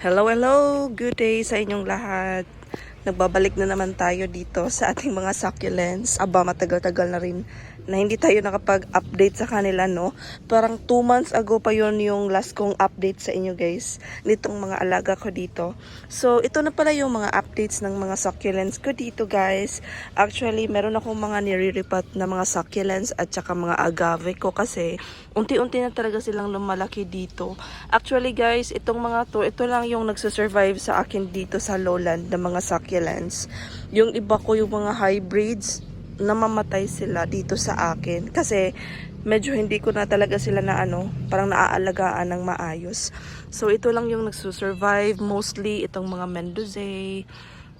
Hello, hello! Good day sa inyong lahat. Nagbabalik na naman tayo dito sa ating mga succulents. Aba, matagal-tagal na rin na hindi tayo nakapag-update sa kanila, no? Parang 2 months ago pa yon yung last kong update sa inyo, guys. Nitong mga alaga ko dito. So, ito na pala yung mga updates ng mga succulents ko dito, guys. Actually, meron akong mga nire-repot na mga succulents at saka mga agave ko kasi unti-unti na talaga silang lumalaki dito. Actually, guys, itong mga to, ito lang yung nagsusurvive sa akin dito sa lowland ng mga succulents. Yung iba ko, yung mga hybrids, namamatay sila dito sa akin kasi medyo hindi ko na talaga sila na ano, parang naaalagaan ng maayos. So ito lang yung nagsusurvive mostly itong mga Mendoza,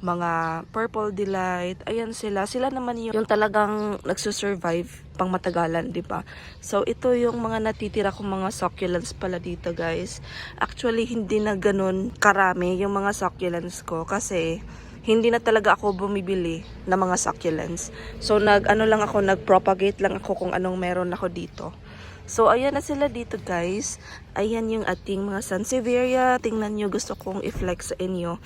mga Purple Delight, ayan sila. Sila naman yung, yung talagang nagsusurvive pang matagalan, di ba? So ito yung mga natitira kong mga succulents pala dito, guys. Actually, hindi na ganun karami yung mga succulents ko kasi hindi na talaga ako bumibili ng mga succulents. So nag ano lang ako, nag-propagate lang ako kung anong meron ako dito. So ayan na sila dito guys. Ayan yung ating mga Sansevieria. Tingnan nyo gusto kong i-flex sa inyo.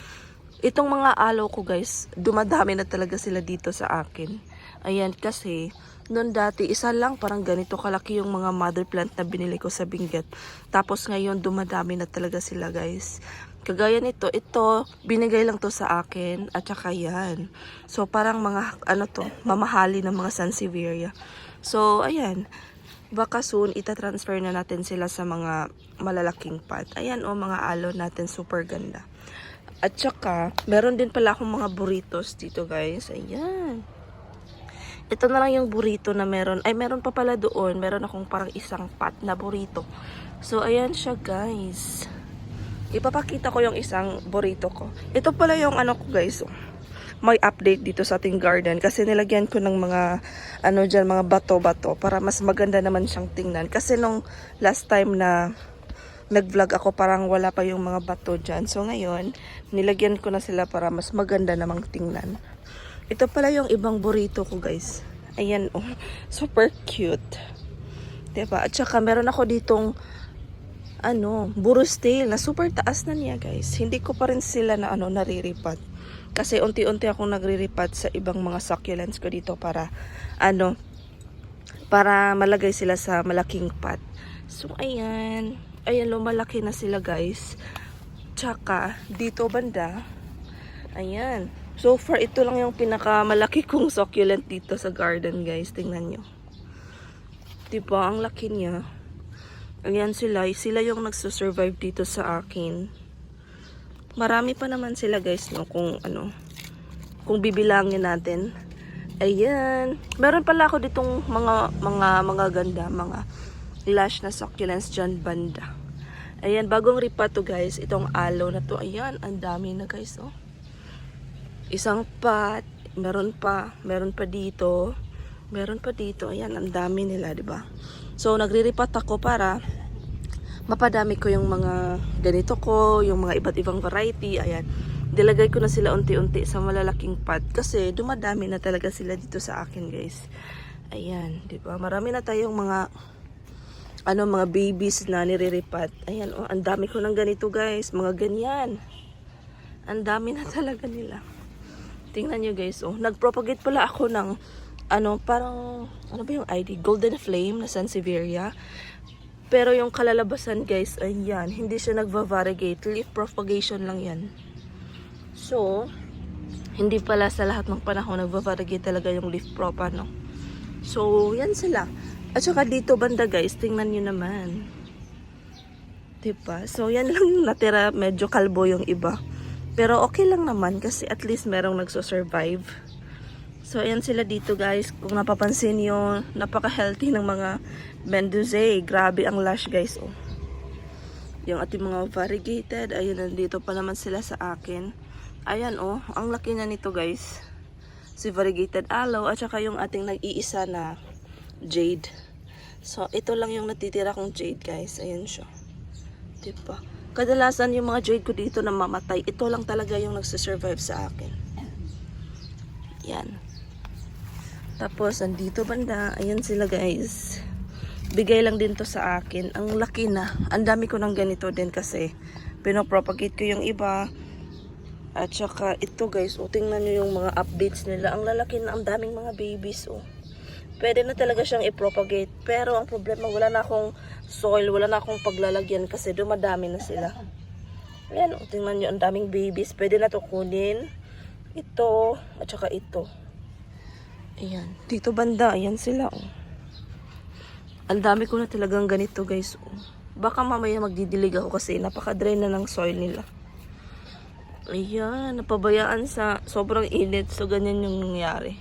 Itong mga aloe ko guys, dumadami na talaga sila dito sa akin. Ayan kasi noon dati isa lang parang ganito kalaki yung mga mother plant na binili ko sa Benguet. Tapos ngayon dumadami na talaga sila guys. Kagaya nito, ito, binigay lang to sa akin, at saka yan. So, parang mga, ano to, mamahali ng mga Sansevieria. So, ayan. Baka soon, itatransfer na natin sila sa mga malalaking pot. Ayan, o, mga alo natin, super ganda. At saka, meron din pala akong mga burritos dito, guys. Ayan. Ito na lang yung burrito na meron. Ay, meron pa pala doon. Meron akong parang isang pot na burrito. So, ayan siya, guys. Ipapakita ko yung isang burrito ko. Ito pala yung ano ko guys. oh. May update dito sa ating garden kasi nilagyan ko ng mga ano diyan mga bato-bato para mas maganda naman siyang tingnan. Kasi nung last time na nag-vlog ako parang wala pa yung mga bato diyan. So ngayon, nilagyan ko na sila para mas maganda namang tingnan. Ito pala yung ibang burrito ko guys. Ayan oh. Super cute. 'Di ba? At saka meron ako ditong ano, burros tail na super taas na niya guys. Hindi ko pa rin sila na ano nariripat. Kasi unti-unti akong nagriripat sa ibang mga succulents ko dito para ano para malagay sila sa malaking pot. So ayan, ayan lumalaki na sila guys. Tsaka dito banda ayan. So far ito lang yung pinakamalaki kong succulent dito sa garden guys. Tingnan nyo. Diba? Ang laki niya. Ayan sila. Sila yung nagsusurvive dito sa akin. Marami pa naman sila guys, no? Kung ano, kung bibilangin natin. Ayan. Meron pala ako ditong mga, mga, mga ganda, mga lush na succulents dyan banda. Ayan, bagong ripa to guys. Itong aloe na to. Ayan, ang dami na guys, oh. Isang pot. Meron pa. Meron pa dito. Meron pa dito. Ayan, ang dami nila, di ba? So, nagriripat ako para mapadami ko yung mga ganito ko, yung mga iba't ibang variety. Ayan. Dilagay ko na sila unti-unti sa malalaking pot kasi dumadami na talaga sila dito sa akin, guys. Ayan, 'di ba? Marami na tayong mga ano, mga babies na niriripat. Ayan, oh, ang dami ko ng ganito, guys. Mga ganyan. Ang dami na talaga nila. Tingnan nyo, guys, oh. Nagpropagate pala ako ng ano, parang, ano ba yung ID? Golden Flame na Sansevieria. Pero yung kalalabasan, guys, ayan, hindi siya nagva-variegate. Leaf propagation lang yan. So, hindi pala sa lahat ng panahon nagva-variegate talaga yung leaf prop, ano. So, yan sila. At saka dito banda, guys, tingnan nyo naman. Diba? So, yan lang natira. Medyo kalbo yung iba. Pero okay lang naman kasi at least merong nagso-survive. So, ayan sila dito guys. Kung napapansin nyo, napaka-healthy ng mga Mendoza. Grabe ang lash guys. Oh. Yung ating mga variegated. Ayun, nandito pa naman sila sa akin. Ayan oh, ang laki na nito guys. Si variegated aloe at saka yung ating nag-iisa na jade. So, ito lang yung natitira kong jade guys. Ayan siya. Diba? Kadalasan yung mga jade ko dito na mamatay. Ito lang talaga yung nagsisurvive sa akin. Yan. Tapos, andito banda. Ayan sila guys. Bigay lang din to sa akin. Ang laki na. Ang dami ko ng ganito din kasi pinopropagate ko yung iba. At saka ito guys, o tingnan nyo yung mga updates nila. Ang lalaki na, ang daming mga babies oh. Pwede na talaga siyang i-propagate. Pero ang problema, wala na akong soil, wala na akong paglalagyan kasi dumadami na sila. Ayan, oh, tingnan nyo, ang daming babies. Pwede na to kunin. Ito, at saka ito. Ayan, dito banda, ayan sila oh. Ang dami ko na talagang ganito guys. oh. Baka mamaya magdidilig ako kasi napaka-drain na ng soil nila. Ayan, napabayaan sa sobrang init. So, ganyan yung nangyari.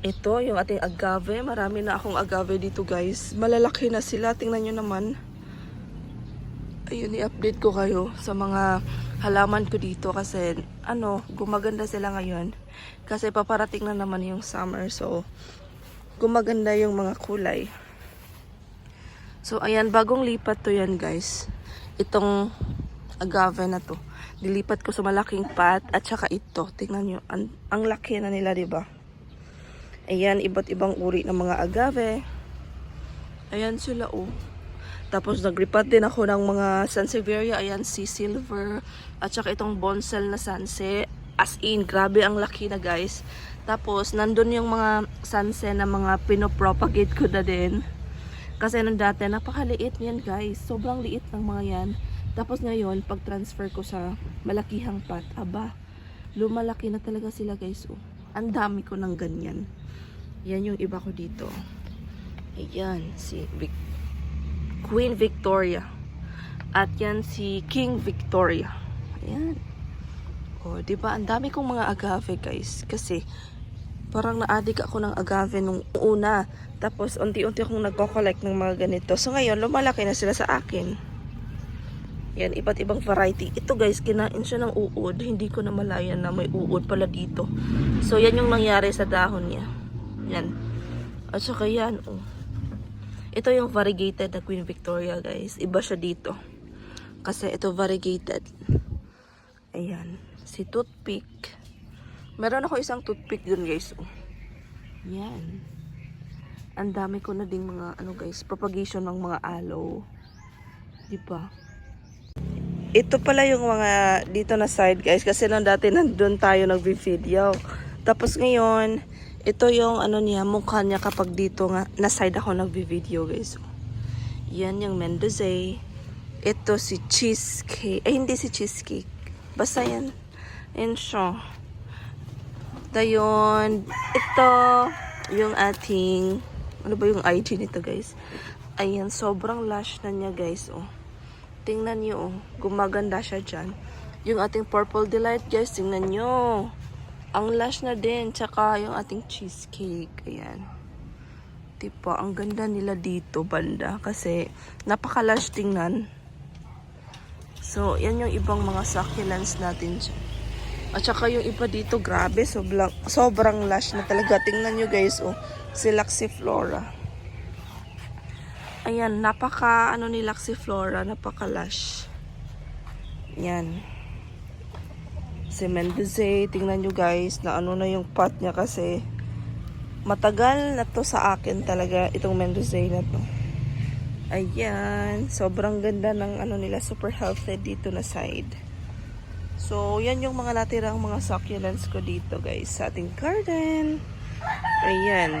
Ito, yung ating agave. Marami na akong agave dito, guys. Malalaki na sila. Tingnan nyo naman. Ayun, i-update ko kayo sa mga halaman ko dito kasi, ano, gumaganda sila ngayon. Kasi paparating na naman yung summer. So, gumaganda yung mga kulay. So, ayan, bagong lipat to yan, guys. Itong agave na to. Dilipat ko sa malaking pot at saka ito. Tingnan nyo, ang, ang laki na nila, ba? Ayan, iba't ibang uri ng mga agave. Ayan sila, oh. Tapos, nagripat din ako ng mga Sansevieria. Ayan, si Silver. At saka itong bonsal na sanse. As in, grabe ang laki na, guys. Tapos, nandun yung mga sanse na mga pinopropagate ko na din. Kasi nung dati, napakaliit niyan, guys. Sobrang liit ng mga yan. Tapos ngayon, pag transfer ko sa malakihang pot, aba, lumalaki na talaga sila guys. Oh. Ang dami ko ng ganyan. Yan yung iba ko dito. Ayan, si Vic Queen Victoria. At yan si King Victoria. Ayan. O, di ba? Ang dami kong mga agave guys. Kasi, parang na-addict ako ng agave nung una. Tapos, unti-unti akong nagko-collect ng mga ganito. So, ngayon, lumalaki na sila sa akin. Yan, iba't ibang variety. Ito guys, kinain siya ng uod. Hindi ko na malayan na may uod pala dito. So, yan yung nangyari sa dahon niya. Yan. At saka yan, oh. Ito yung variegated na Queen Victoria, guys. Iba siya dito. Kasi ito variegated. Ayan. Si toothpick. Meron ako isang toothpick dun, guys. Oh. Yan. Ang dami ko na ding mga, ano guys, propagation ng mga aloe. Diba? Ito pala yung mga dito na side guys kasi nung dati nandun tayo nagvi-video. Tapos ngayon, ito yung ano niya, mukha niya kapag dito nga na side ako nagvi-video guys. Yan yung Mendoza. Ito si cheesecake. Ay hindi si cheesecake. Basta yan. Yan siya. Dayon, ito yung ating ano ba yung IG nito guys? Ayan, sobrang lush na niya guys. Oh. Tingnan nyo, oh. gumaganda siya dyan. Yung ating Purple Delight, guys, tingnan nyo. Ang lush na din, tsaka yung ating cheesecake. Ayan. Tipo, ang ganda nila dito, banda. Kasi, napaka-lush tingnan. So, yan yung ibang mga succulents natin dyan. At saka yung iba dito, grabe, sobrang, sobrang lush na talaga. Tingnan nyo guys, oh. Si Laxiflora. Ayan, napaka ano ni Laxiflora, napaka lush. Yan. Si Mendoza, tingnan nyo guys na ano na yung pot niya kasi matagal na to sa akin talaga itong Mendoza na to. Ayan, sobrang ganda ng ano nila, super healthy dito na side. So, yan yung mga natirang mga succulents ko dito guys sa ating garden. Ayan.